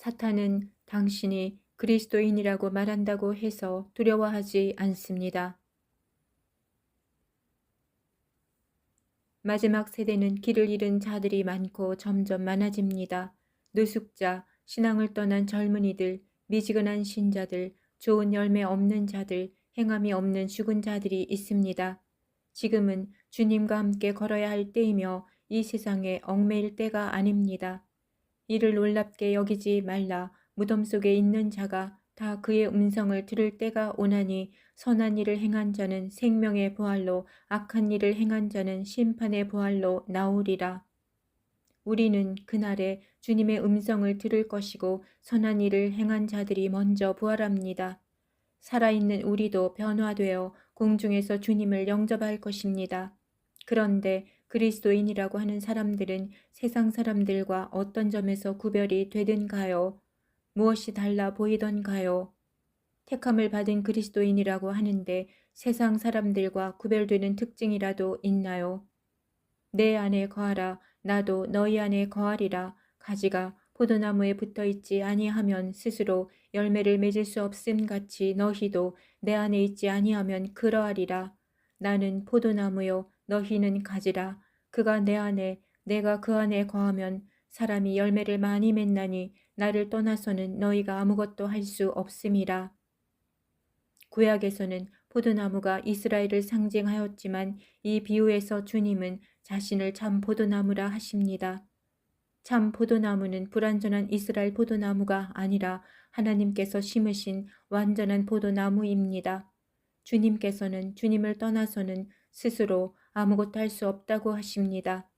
사탄은 당신이 그리스도인이라고 말한다고 해서 두려워하지 않습니다. 마지막 세대는 길을 잃은 자들이 많고 점점 많아집니다. 노숙자, 신앙을 떠난 젊은이들, 미지근한 신자들, 좋은 열매 없는 자들, 행함이 없는 죽은 자들이 있습니다. 지금은 주님과 함께 걸어야 할 때이며 이 세상에 얽매일 때가 아닙니다. 이를 놀랍게 여기지 말라 무덤 속에 있는 자가 다 그의 음성을 들을 때가 오나니 선한 일을 행한 자는 생명의 부활로 악한 일을 행한 자는 심판의 부활로 나오리라. 우리는 그날에 주님의 음성을 들을 것이고 선한 일을 행한 자들이 먼저 부활합니다. 살아있는 우리도 변화되어 공중에서 주님을 영접할 것입니다. 그런데 그리스도인이라고 하는 사람들은 세상 사람들과 어떤 점에서 구별이 되든가요? 무엇이 달라 보이던가요? 택함을 받은 그리스도인이라고 하는데 세상 사람들과 구별되는 특징이라도 있나요? 내 안에 거하라 나도 너희 안에 거하리라 가지가 포도나무에 붙어 있지 아니하면 스스로 열매를 맺을 수 없음 같이 너희도 내 안에 있지 아니하면 그러하리라 나는 포도나무요 너희는 가지라 그가 내 안에 내가 그 안에 거하면 사람이 열매를 많이 맺나니 나를 떠나서는 너희가 아무것도 할 수 없음이라. 구약에서는 포도나무가 이스라엘을 상징하였지만 이 비유에서 주님은 자신을 참 포도나무라 하십니다. 참 포도나무는 불완전한 이스라엘 포도나무가 아니라 하나님께서 심으신 완전한 포도나무입니다. 주님께서는 주님을 떠나서는 스스로 아무것도 할 수 없다고 하십니다.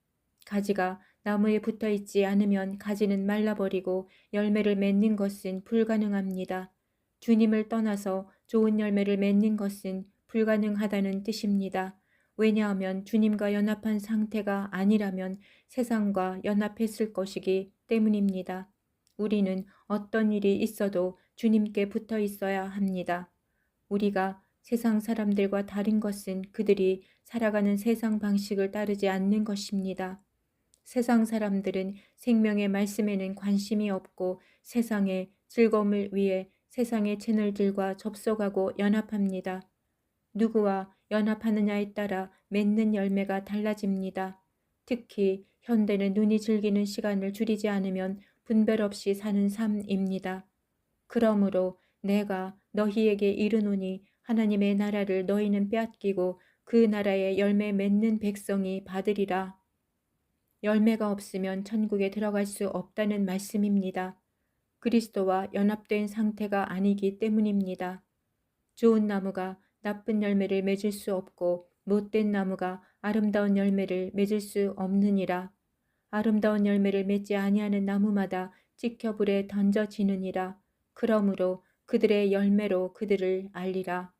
가지가 나무에 붙어 있지 않으면 가지는 말라버리고 열매를 맺는 것은 불가능합니다. 주님을 떠나서 좋은 열매를 맺는 것은 불가능하다는 뜻입니다. 왜냐하면 주님과 연합한 상태가 아니라면 세상과 연합했을 것이기 때문입니다. 우리는 어떤 일이 있어도 주님께 붙어 있어야 합니다. 우리가 세상 사람들과 다른 것은 그들이 살아가는 세상 방식을 따르지 않는 것입니다. 세상 사람들은 생명의 말씀에는 관심이 없고 세상의 즐거움을 위해 세상의 채널들과 접속하고 연합합니다. 누구와 연합하느냐에 따라 맺는 열매가 달라집니다. 특히 현대는 눈이 즐기는 시간을 줄이지 않으면 분별 없이 사는 삶입니다. 그러므로 내가 너희에게 이르노니 하나님의 나라를 너희는 빼앗기고 그 나라의 열매 맺는 백성이 받으리라. 열매가 없으면 천국에 들어갈 수 없다는 말씀입니다. 그리스도와 연합된 상태가 아니기 때문입니다. 좋은 나무가 나쁜 열매를 맺을 수 없고 못된 나무가 아름다운 열매를 맺을 수 없느니라. 아름다운 열매를 맺지 아니하는 나무마다 찍혀 불에 던져지느니라. 그러므로 그들의 열매로 그들을 알리라.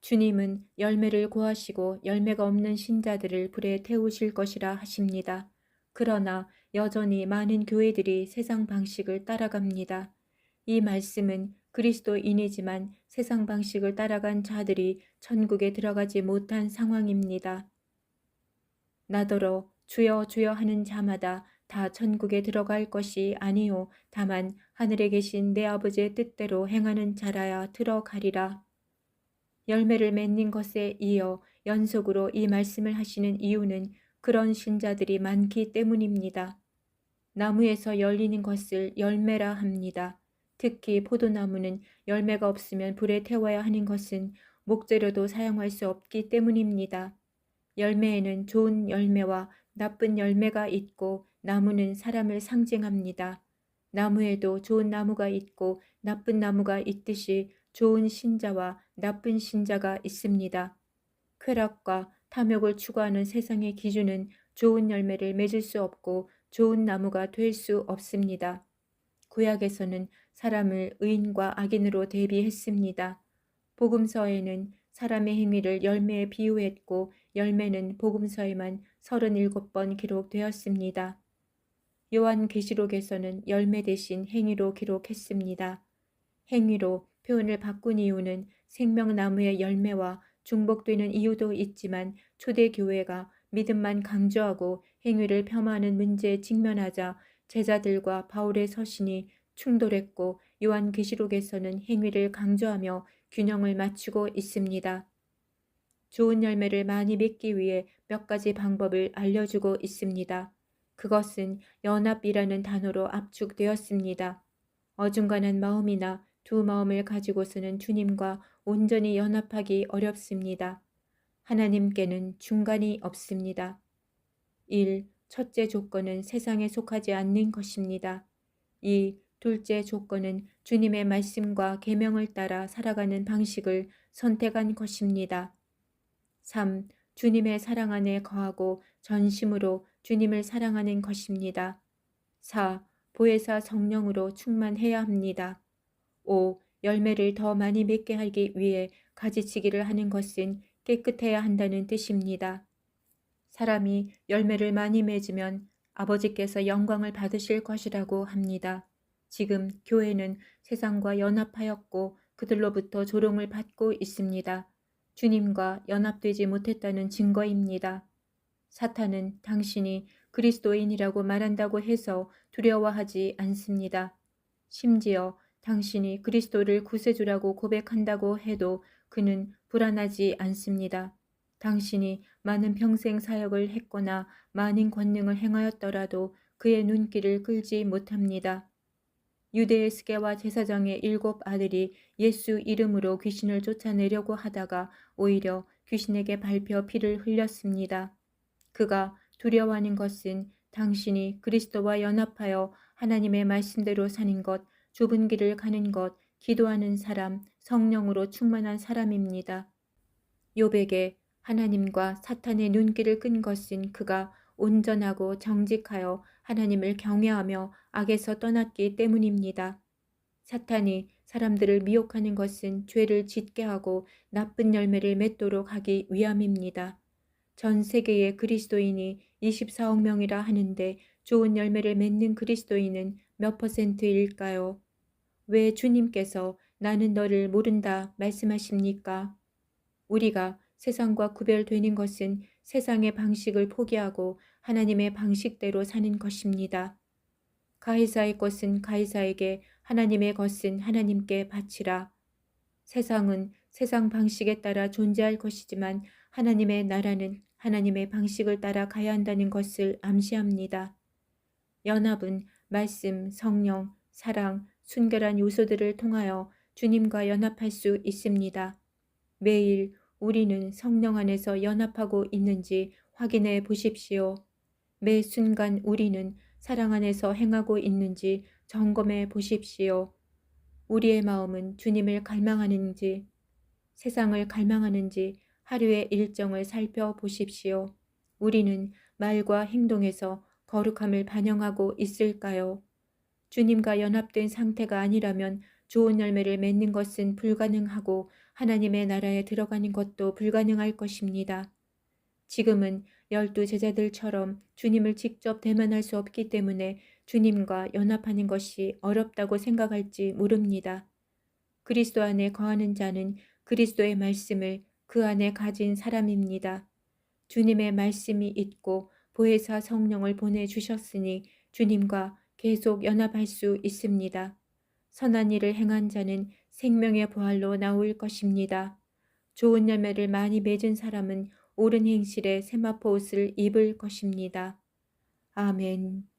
주님은 열매를 구하시고 열매가 없는 신자들을 불에 태우실 것이라 하십니다. 그러나 여전히 많은 교회들이 세상 방식을 따라갑니다. 이 말씀은 그리스도인이지만 세상 방식을 따라간 자들이 천국에 들어가지 못한 상황입니다. 나더러 주여 주여 하는 자마다 다 천국에 들어갈 것이 아니요 다만 하늘에 계신 내 아버지의 뜻대로 행하는 자라야 들어가리라. 열매를 맺는 것에 이어 연속으로 이 말씀을 하시는 이유는 그런 신자들이 많기 때문입니다. 나무에서 열리는 것을 열매라 합니다. 특히 포도나무는 열매가 없으면 불에 태워야 하는 것은 목재로도 사용할 수 없기 때문입니다. 열매에는 좋은 열매와 나쁜 열매가 있고 나무는 사람을 상징합니다. 나무에도 좋은 나무가 있고 나쁜 나무가 있듯이 좋은 신자와 나쁜 신자가 있습니다. 쾌락과 탐욕을 추구하는 세상의 기준은 좋은 열매를 맺을 수 없고 좋은 나무가 될 수 없습니다. 구약에서는 사람을 의인과 악인으로 대비했습니다. 복음서에는 사람의 행위를 열매에 비유했고 열매는 복음서에만 37번 기록되었습니다. 요한계시록에서는 열매 대신 행위로 기록했습니다. 행위로 표현을 바꾼 이유는 생명나무의 열매와 중복되는 이유도 있지만 초대교회가 믿음만 강조하고 행위를 폄하하는 문제에 직면하자 제자들과 바울의 서신이 충돌했고 요한계시록에서는 행위를 강조하며 균형을 맞추고 있습니다. 좋은 열매를 많이 맺기 위해 몇 가지 방법을 알려주고 있습니다. 그것은 연합이라는 단어로 압축되었습니다. 어중간한 마음이나 두 마음을 가지고서는 주님과 온전히 연합하기 어렵습니다. 하나님께는 중간이 없습니다. 1. 첫째 조건은 세상에 속하지 않는 것입니다. 2. 둘째 조건은 주님의 말씀과 계명을 따라 살아가는 방식을 선택한 것입니다. 3. 주님의 사랑 안에 거하고 전심으로 주님을 사랑하는 것입니다. 4. 보혜사 성령으로 충만해야 합니다. 5. 열매를 더 많이 맺게 하기 위해 가지치기를 하는 것은 깨끗해야 한다는 뜻입니다. 사람이 열매를 많이 맺으면 아버지께서 영광을 받으실 것이라고 합니다. 지금 교회는 세상과 연합하였고 그들로부터 조롱을 받고 있습니다. 주님과 연합되지 못했다는 증거입니다. 사탄은 당신이 그리스도인이라고 말한다고 해서 두려워하지 않습니다. 심지어 당신이 그리스도를 구세주라고 고백한다고 해도 그는 불안하지 않습니다. 당신이 많은 평생 사역을 했거나 많은 권능을 행하였더라도 그의 눈길을 끌지 못합니다. 유대의 스게와 제사장의 일곱 아들이 예수 이름으로 귀신을 쫓아내려고 하다가 오히려 귀신에게 밟혀 피를 흘렸습니다. 그가 두려워하는 것은 당신이 그리스도와 연합하여 하나님의 말씀대로 사는 것, 좁은 길을 가는 것, 기도하는 사람, 성령으로 충만한 사람입니다. 요백에 하나님과 사탄의 눈길을 끈 것은 그가 온전하고 정직하여 하나님을 경외하며 악에서 떠났기 때문입니다. 사탄이 사람들을 미혹하는 것은 죄를 짓게 하고 나쁜 열매를 맺도록 하기 위함입니다. 전 세계의 그리스도인이 24억 명이라 하는데 좋은 열매를 맺는 그리스도인은 몇 퍼센트일까요? 왜 주님께서 나는 너를 모른다 말씀하십니까? 우리가 세상과 구별되는 것은 세상의 방식을 포기하고 하나님의 방식대로 사는 것입니다. 가이사의 것은 가이사에게 하나님의 것은 하나님께 바치라. 세상은 세상 방식에 따라 존재할 것이지만 하나님의 나라는 하나님의 방식을 따라 가야 한다는 것을 암시합니다. 연합은 말씀, 성령, 사랑, 순결한 요소들을 통하여 주님과 연합할 수 있습니다. 매일 우리는 성령 안에서 연합하고 있는지 확인해 보십시오. 매 순간 우리는 사랑 안에서 행하고 있는지 점검해 보십시오. 우리의 마음은 주님을 갈망하는지, 세상을 갈망하는지 하루의 일정을 살펴보십시오. 우리는 말과 행동에서 거룩함을 반영하고 있을까요? 주님과 연합된 상태가 아니라면 좋은 열매를 맺는 것은 불가능하고 하나님의 나라에 들어가는 것도 불가능할 것입니다. 지금은 열두 제자들처럼 주님을 직접 대면할 수 없기 때문에 주님과 연합하는 것이 어렵다고 생각할지 모릅니다. 그리스도 안에 거하는 자는 그리스도의 말씀을 그 안에 가진 사람입니다. 주님의 말씀이 있고 보혜사 성령을 보내주셨으니 주님과 계속 연합할 수 있습니다. 선한 일을 행한 자는 생명의 부활로 나올 것입니다. 좋은 열매를 많이 맺은 사람은 옳은 행실에 세마포 옷을 입을 것입니다. 아멘.